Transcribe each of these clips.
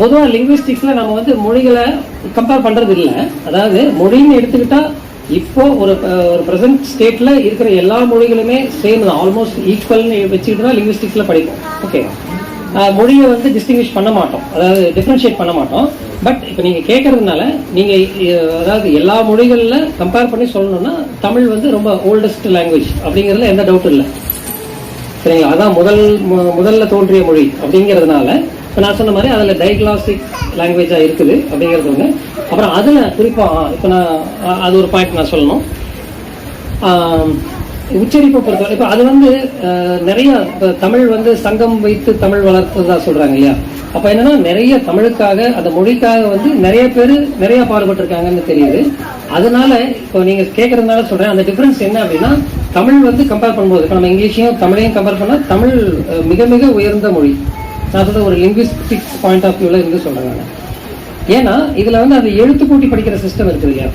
பொதுவாக லிங்குவிஸ்டிக்ஸில் நம்ம வந்து மொழிகளை கம்பேர் பண்ணுறது இல்லை அதாவது மொழின்னு எடுத்துக்கிட்டால் இப்போ ஒரு ஒரு ப்ரெசன்ட் ஸ்டேட்டில் இருக்கிற எல்லா மொழிகளுமே சேம் தான். ஆல்மோஸ்ட் ஈக்குவல்னு வச்சுக்கிட்டு தான் லிங்குவிஸ்டிக்ஸில் படிப்போம். ஓகே மொழியை வந்து டிஸ்டிங்விஷ் பண்ண மாட்டோம். அதாவது டிஃப்ரென்ஷியேட் பண்ண மாட்டோம். பட் இப்போ நீங்கள் கேட்கறதுனால நீங்கள் அதாவது எல்லா மொழிகளில் கம்பேர் பண்ணி சொல்லணும்னா தமிழ் வந்து ரொம்ப ஓல்டஸ்ட் லாங்குவேஜ் அப்படிங்கிறதுல எந்த டவுட்டும் இல்லை. சரிங்களா? அதான் முதல் முதல்ல தோன்றிய மொழி அப்படிங்கிறதுனால இப்போ நான் சொன்ன மாதிரி அதில் டைக்லாசிக் லாங்குவேஜாக இருக்குது அப்படிங்கிறது ஒன்று அப்புறம் அதில் குறிப்பாக இப்போ நான் அது ஒரு பாயிண்ட் நான் சொல்லணும். உச்சரிப்பை பொறுத்தவரை இப்போ அது வந்து நிறைய இப்போ தமிழ் வந்து சங்கம் வைத்து தமிழ் வளர்த்ததா சொல்கிறாங்க இல்லையா? அப்போ என்னன்னா நிறைய தமிழுக்காக அந்த மொழிக்காக வந்து நிறைய பேர் நிறைய பாடுபட்டிருக்காங்கன்னு தெரியுது. அதனால இப்போ நீங்கள் கேட்குறதுனால சொல்கிறேன் அந்த டிஃப்ரென்ஸ் என்ன அப்படின்னா தமிழ் வந்து கம்பேர் பண்ணும்போது இப்போ நம்ம இங்கிலீஷையும் தமிழையும் கம்பேர் பண்ணால் தமிழ் மிக மிக உயர்ந்த மொழி. நான் சொல்ற ஒரு லிங்குவிஸ்டிக்ஸ் பாயிண்ட் ஆஃப் வியூல இருந்து சொல்றேன் நான் ஏன்னா இதுல வந்து அந்த எழுத்து கூட்டி படிக்கிற சிஸ்டம் இருக்குது இல்லையா?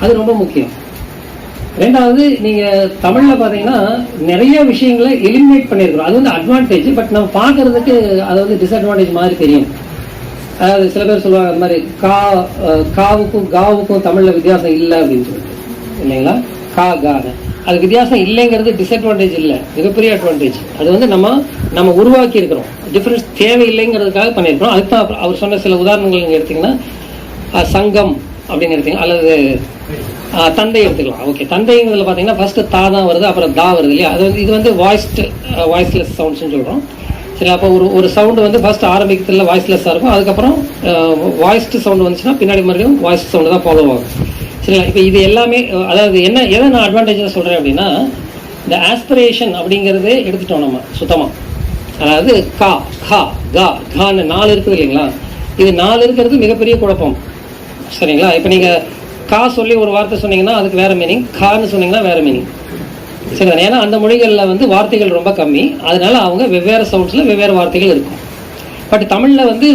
அது ரொம்ப முக்கியம். ரெண்டாவது நீங்க தமிழ்ல பாத்தீங்கன்னா நிறைய விஷயங்களை எலிமினேட் பண்ணியிருக்கிறோம். அது வந்து அட்வான்டேஜ் பட் நம்ம பார்க்கறதுக்கு அது வந்து டிஸ்அட்வான்டேஜ் மாதிரி தெரியும். அதாவது சில பேர் சொல்லுவாங்க அந்த மாதிரி கா காவுக்கும் காவுக்கும் தமிழ்ல வித்தியாசம் இல்லை அப்படின்னு சொல்லிட்டு. இல்லைங்களா? கா கான அது வித்தியாசம் இல்லைங்கிறது டிஸ்அட்வான்டேஜ் இல்லை. மிகப்பெரிய அட்வான்டேஜ் அது வந்து நம்ம நம்ம உருவாக்கி இருக்கிறோம் தேவை தேவையில்லைங்கிறதுக்காக பண்ணியிருக்கிறோம். அதுக்கு தான் அப்புறம் அவர் சொன்ன சில உதாரணங்கள் நீங்கள் எடுத்தீங்கன்னா சங்கம் அப்படின்னு எடுத்தீங்க அல்லது தந்தை எடுத்துக்கலாம். ஓகே தந்தைங்கிறதுல பார்த்தீங்கன்னா ஃபர்ஸ்ட் தா தான் வருது அப்புறம் தா வருது இல்லையா? அது வந்து இது வந்து வாய்ஸ்டு வாய்ஸ்லெஸ் சவுண்ட்ஸ்னு சொல்கிறோம் சரி அப்போ ஒரு ஒரு சவுண்டு வந்து ஃபர்ஸ்ட் ஆரம்பிக்கிறதுல வாய்ஸ்லெஸ்ஸாக இருக்கும். அதுக்கப்புறம் வாய்ஸ்டு சவுண்டு வந்துச்சுன்னா பின்னாடி மறுபடியும் வாய்ஸ் சவுண்டு தான் ஃபாலோ ஆகும். சரிங்களா இப்போ இது எல்லாமே அதாவது என்ன எதை நான் அட்வான்டேஜாக சொல்கிறேன் அப்படின்னா இந்த ஆஸ்பிரேஷன் அப்படிங்கிறதே எடுத்துட்டோம் நம்ம சுத்தமாக அதாவது கா கா கா கான்னு நாலு இருக்குது இல்லைங்களா? இது நாலு இருக்கிறது மிகப்பெரிய குழப்பம். சரிங்களா? இப்போ நீங்கள் கா சொல்லி ஒரு வார்த்தை சொன்னீங்கன்னா அதுக்கு வேறு மீனிங் கான்னு சொன்னீங்கன்னா வேற மீனிங் சரிங்களா ஏன்னா அந்த மொழிகளில் வந்து வார்த்தைகள் ரொம்ப கம்மி. அதனால அவங்க வெவ்வேறு சவுண்ட்ஸில் வெவ்வேறு வார்த்தைகள் இருக்கும். பட் தமிழில் வந்து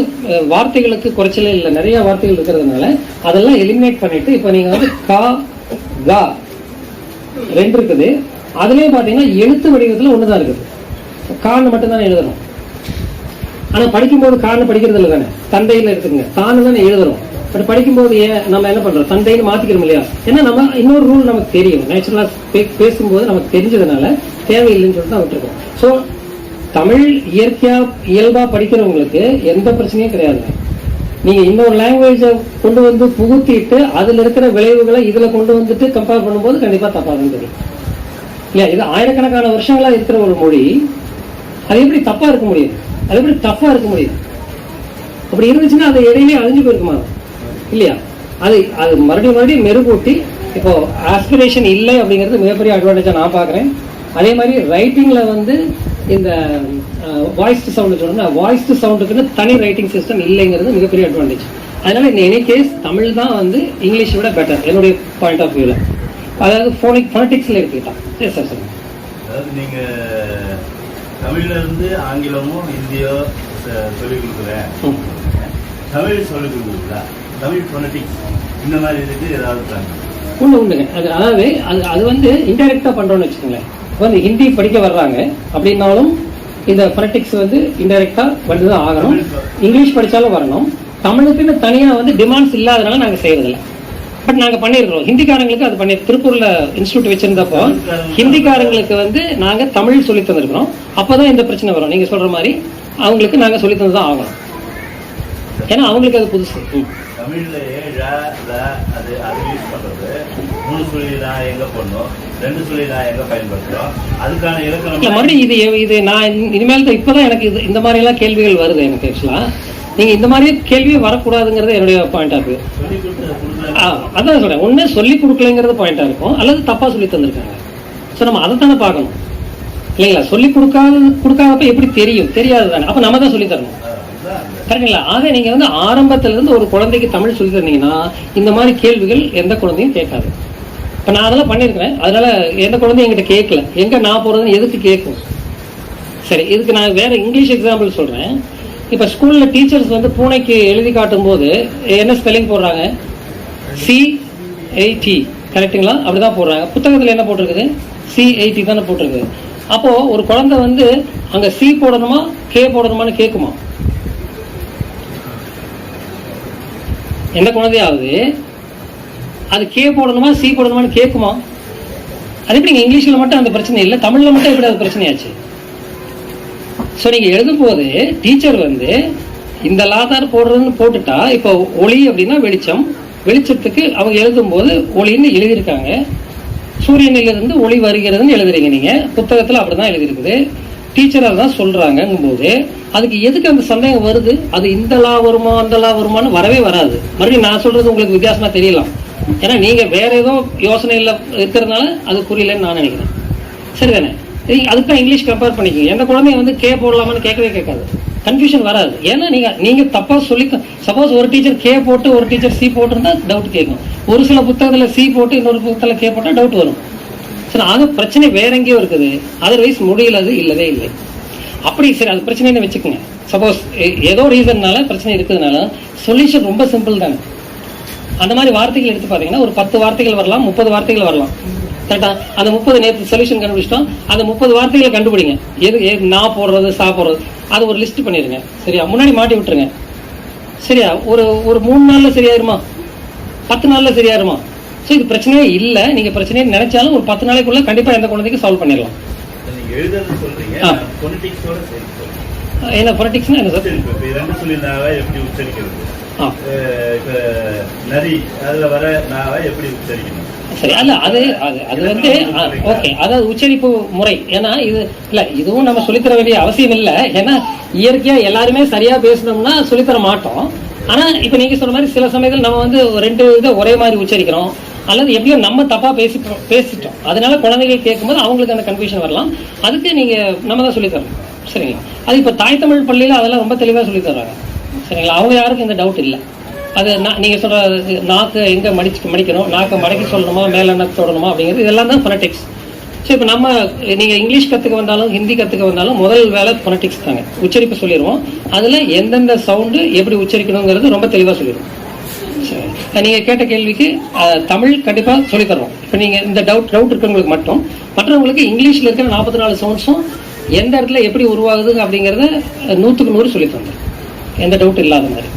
வார்த்தைகளுக்கு குறைச்சலே இல்லை. நிறைய வார்த்தைகள் இருக்கிறதுனால அதெல்லாம் எலிமினேட் பண்ணிட்டு இப்போ நீங்கள் வந்து கா கா ரெண்டு இருக்குது. அதுலேயே பார்த்தீங்கன்னா எழுத்து வடிவத்தில் ஒன்று தான் இருக்குது. கான்னு மட்டும்தானே எழுதணும். ஆனால் படிக்கும்போது கான்னு படிக்கிறது இல்லை தானே? தந்தையில் இருக்குதுங்க. தான்னு தானே எழுதுறோம் பட் படிக்கும்போது ஏன் நம்ம என்ன பண்றோம்? தந்தைன்னு மாத்திக்கிறோம் இல்லையா? ஏன்னா நம்ம இன்னொரு ரூல் நமக்கு தெரியும். நேச்சுரலாக பேசும்போது நமக்கு தெரிஞ்சதுனால தேவையில்லைன்னு சொல்லிட்டு தான் விட்டுருக்கோம். ஸோ தமிழ் இயற்கையா இயல்பா படிக்கிறவங்களுக்கு எந்த பிரச்சனையும் கிடையாது. நீங்க இன்னொரு லாங்குவேஜை கொண்டு வந்து புகுத்திட்டு அதுல இருக்கிற விளைவுகளை இதுல கொண்டு வந்துட்டு கம்பேர் பண்ணும்போது கண்டிப்பா தப்பாகும் தெரியும். இல்லையா? இது ஆயிரக்கணக்கான வருஷங்களா இருக்கிற ஒரு மொழி அது எப்படி தப்பா இருக்க முடியும்? அது எப்படி டஃப்பா இருக்க முடியும்? அப்படி இருந்துச்சுன்னா அது இடையிலே அழிஞ்சு போயிருக்குமா? இல்லையா? அது அது மறுபடியும் மறுபடியும் மெருகூட்டி இப்போ ஆஸ்பிரேஷன் இல்லை அப்படிங்கிறது மிகப்பெரிய அட்வான்டேஜாக நான் பார்க்குறேன். அதே மாதிரி ரைட்டிங்கில் வந்து இந்த வாய்ஸ்டு சவுண்டு சொல்லணும் வாய்ஸ்டு சவுண்டுக்குன்னு தனி ரைட்டிங் சிஸ்டம் இல்லைங்கிறது மிகப்பெரிய அட்வான்டேஜ் அதனால இந்த எனி கேஸ் தமிழ் தான் வந்து இங்கிலீஷை விட பெட்டர் என்னுடைய பாயிண்ட் ஆஃப் வியூவில் அதாவது ஃபோனிக் ஃபோனட்டிக்ஸில் எடுத்துக்கிட்டான் சரி சார் சொல்லுங்கள் அதாவது நீங்க தமிழ்ல இருந்து ஆங்கிலமோ ஹிந்தியோ ச- சொல்லிக் கொடுக்குறேன். தமிழ் சொல்லிக் கொடுக்குறீங்களா தமிழ் பொனட்டிக்ஸ் இந்த மாதிரி இதுக்கு ஏதாவது உண்டு உண்டுங்க. அது அதாவது அது அது வந்து இன்டைரக்டாக பண்ணுறோம்னு வச்சுக்கோங்களேன். வந்து ஹிந்தி படிக்க வர்றாங்க. அப்படின்னாலும் இந்த ஃபனட்டிக்ஸ் வந்து இன்டைரக்டாக வந்து தான் ஆகணும். இங்கிலீஷ் படித்தாலும் வரணும். தமிழுக்குன்னு தனியாக வந்து டிமாண்ட்ஸ் இல்லாதனால நாங்கள் செய்யறதில்ல பட் நாங்கள் பண்ணியிருக்கிறோம். ஹிந்திக்காரங்களுக்கு அது பண்ணி திருப்பூரில் இன்ஸ்டியூட் வச்சிருந்தப்போ ஹிந்திக்காரங்களுக்கு வந்து நாங்கள் தமிழ் சொல்லி தந்திருக்கிறோம். அப்போ தான் இந்த பிரச்சனை வரும். நீங்கள் சொல்கிற மாதிரி அவங்களுக்கு நாங்கள் சொல்லி தந்து தான் ஆகணும். ஏன்னா அவங்களுக்கு அது புதுசு. ம் தமிழ்ல ழ ல அது அது யூஸ் பண்றது மூணு சொல்லி நான் எங்க பண்ணும் ரெண்டு சொல்லி நான் எங்க பயன்படுத்துறோம். அதுக்கான இலக்கணம் மறுபடியும் இது இது நான் இனி- இனிமேல் தான் இப்பதான் எனக்கு இது இந்த மாதிரி எல்லாம் கேள்விகள் வருது எனக்கு ஆக்சுவலா நீங்க இந்த மாதிரி கேள்வியே வரக்கூடாதுங்கிறது என்னுடைய பாயிண்ட் கொடுத்து கொடுக்குறாங்க அதான் சொல்றேன். ஒண்ணு சொல்லி கொடுக்கலைங்கிறது பாயிண்டா இருக்கும். அல்லது தப்பா சொல்லி தந்திருக்காங்க. ஸோ நம்ம அதை தானே பார்க்கணும். இல்லைங்களா? சொல்லி கொடுக்காத கொடுக்காதப்ப எப்படி தெரியும்? தெரியாது தானே அப்ப நம்ம தான் சொல்லி தரணும். கரெக்டுங்களா ஆக நீங்க வந்து ஆரம்பத்துல இருந்து ஒரு குழந்தைக்கு தமிழ் சொல்லி தந்தீங்கன்னா இந்த மாதிரி கேள்விகள் எந்த குழந்தையும் கேட்காது. இப்ப நான் அதெல்லாம் பண்ணியிருக்கிறேன். அதனால எந்த குழந்தையும் என்கிட்ட கேட்கல. எங்க நான் போறதுன்னு எதுக்கு கேட்கும்? சரி இதுக்கு நான் வேற இங்கிலீஷ் எக்ஸாம்பிள் சொல்றேன். இப்ப ஸ்கூல்ல டீச்சர்ஸ் வந்து பூனைக்கு எழுதி காட்டும் போது என்ன ஸ்பெல்லிங் போடுறாங்க? சி டி கரெக்ட்டுங்களா அப்படிதான் போடுறாங்க. புத்தகத்தில் என்ன போட்டிருக்குது? சி எயிட்டி தானே போட்டிருக்குது. அப்போ ஒரு குழந்தை வந்து அங்க சி போடணுமா கே போடணுமான்னு கேட்குமா? எந்த குழந்தையாவது அது கே போடணுமா சி போடணுமான்னு கேட்குமா? அது எப்படி நீங்கள் இங்கிலீஷில் மட்டும் அந்த பிரச்சனை இல்லை தமிழில் மட்டும் எப்படி அது பிரச்சனையாச்சு? ஸோ நீங்கள் எழுதும் போது டீச்சர் வந்து இந்த லாதார் போடுறதுன்னு போட்டுட்டா இப்போ ஒளி அப்படின்னா வெளிச்சம் வெளிச்சத்துக்கு அவங்க எழுதும்போது ஒளின்னு எழுதியிருக்காங்க. சூரியனிலிருந்து ஒளி வருகிறதுன்னு எழுதுறீங்க நீங்கள் புத்தகத்தில் அப்படி அப்படிதான் எழுதியிருக்குது. டீச்சராக தான் சொல்றாங்கங்கும் போது அதுக்கு எதுக்கு அந்த சந்தேகம் வருது? அது இந்த லா வருமா அந்த லா வருமான்னு வரவே வராது. மறுபடியும் நான் சொல்றது உங்களுக்கு வித்தியாசமா தெரியலாம். ஏன்னா நீங்க வேற ஏதோ யோசனையில் இருக்கிறதுனால அது புரியலன்னு நான் நினைக்கிறேன். சரிதானே நீங்க அதுக்கு தான் இங்கிலீஷ் கம்பேர் பண்ணிக்கோங்க. எந்த குழந்தைய வந்து கே போடலாமான்னு கேட்கவே கேட்காது. கன்ஃபியூஷன் வராது. ஏன்னா நீங்க நீங்க தப்பா சொல்லி சப்போஸ் ஒரு டீச்சர் கே போட்டு ஒரு டீச்சர் சி போட்டிருந்தா டவுட் கேட்கும். ஒரு சில புத்தகத்தில் சி போட்டு இன்னொரு புத்தகத்தில் கே போட்டால் டவுட் வரும். சரி அது பிரச்சனை வேற எங்கேயோ இருக்குது. அதர்வைஸ் முடியலது இல்லவே இல்லை. அப்படி சரி அது பிரச்சனைன்னு வச்சுக்கோங்க. சப்போஸ் ஏதோ ரீசன்னால பிரச்சனை இருக்கிறதுனால சொல்யூஷன் ரொம்ப சிம்பிள் தானே. அந்த மாதிரி வார்த்தைகள் எடுத்து பார்த்தீங்கன்னா ஒரு பத்து வார்த்தைகள் வரலாம் முப்பது வார்த்தைகள் வரலாம். கரெக்டா அந்த முப்பது நேற்று சொல்யூஷன் கண்டுபிடிச்சிட்டோம். அந்த முப்பது வார்த்தைகளை கண்டுபிடிங்க. எது நான் போடுறது சா போடுறது அது ஒரு லிஸ்ட் பண்ணிடுங்க. சரியா? முன்னாடி மாட்டி விட்டுருங்க. சரியா? ஒரு ஒரு மூணு நாளில் சரியாயிருமா? பத்து நாளில் சரியாயிருமா? ஸோ இது பிரச்சனையே இல்லை. நீங்க பிரச்சனையே நினைச்சாலும் ஒரு பத்து நாளைக்குள்ள கண்டிப்பா எந்த குழந்தைக்கும் சால்வ் பண்ணிடலாம். என்ன பொலிட்டிக்ஸ்னா என்ன சார் அல்ல அது அது அது வந்து ஓகே அதாவது உச்சரிப்பு முறை. ஏன்னா இது இல்ல இதுவும் நம்ம சொல்லித்தர வேண்டிய அவசியம் இல்லை. ஏன்னா இயற்கையா எல்லாருமே சரியா பேசணும்னா சொல்லித்தர மாட்டோம். ஆனா இப்ப நீங்க சொன்ன மாதிரி சில சமயத்தில் நம்ம வந்து ரெண்டு இதை ஒரே மாதிரி உச்சரிக்கிறோம். அல்லது எப்படியோ நம்ம தப்பாக பேசி பேசிட்டோம். அதனால குழந்தைகள் கேட்கும்போது அவங்களுக்கு அந்த கன்ஃபியூஷன் வரலாம். அதுக்கு நீங்கள் நம்ம தான் சொல்லித்தரணும் சரிங்களா? அது இப்போ தாய் தமிழ் பள்ளியில் அதெல்லாம் ரொம்ப தெளிவாக சொல்லி தர்றாங்க. சரிங்களா? அவங்க யாருக்கும் இந்த டவுட் இல்லை. அது நான் நீங்கள் சொல்கிற நாக்கு எங்கே மடிச்சு மடிக்கணும்? நாக்கை மடக்கி சொல்லணுமா? மேலே என்ன தொடணுமா? அப்படிங்கிறது இதெல்லாம் தான் ஃபொனட்டிக்ஸ் சரி இப்போ நம்ம நீங்கள் இங்கிலீஷ் கற்றுக்க வந்தாலும் ஹிந்தி கற்றுக்க வந்தாலும் முதல் வேலை ஃபொனட்டிக்ஸ் தாங்க. உச்சரிப்பு சொல்லிடுவோம் அதில் எந்தெந்த சவுண்டு எப்படி உச்சரிக்கணுங்கிறது ரொம்ப தெளிவாக சொல்லிடுவோம் நீங்கள் கேட்ட கேள்விக்கு தமிழ் கண்டிப்பாக சொல்லித்தருவோம். இப்போ நீங்கள் இந்த டவுட் டவுட் இருக்கிறவங்களுக்கு மட்டும் மற்றவங்களுக்கு இங்கிலீஷில் இருக்கிற நாற்பத்தி நாலு சவுண்ட்ஸும் எந்த இடத்துல எப்படி உருவாகுது அப்படிங்கிறத நூற்றுக்கு நூறு சொல்லித்தந்தோம் எந்த டவுட் இல்லாத மாதிரி.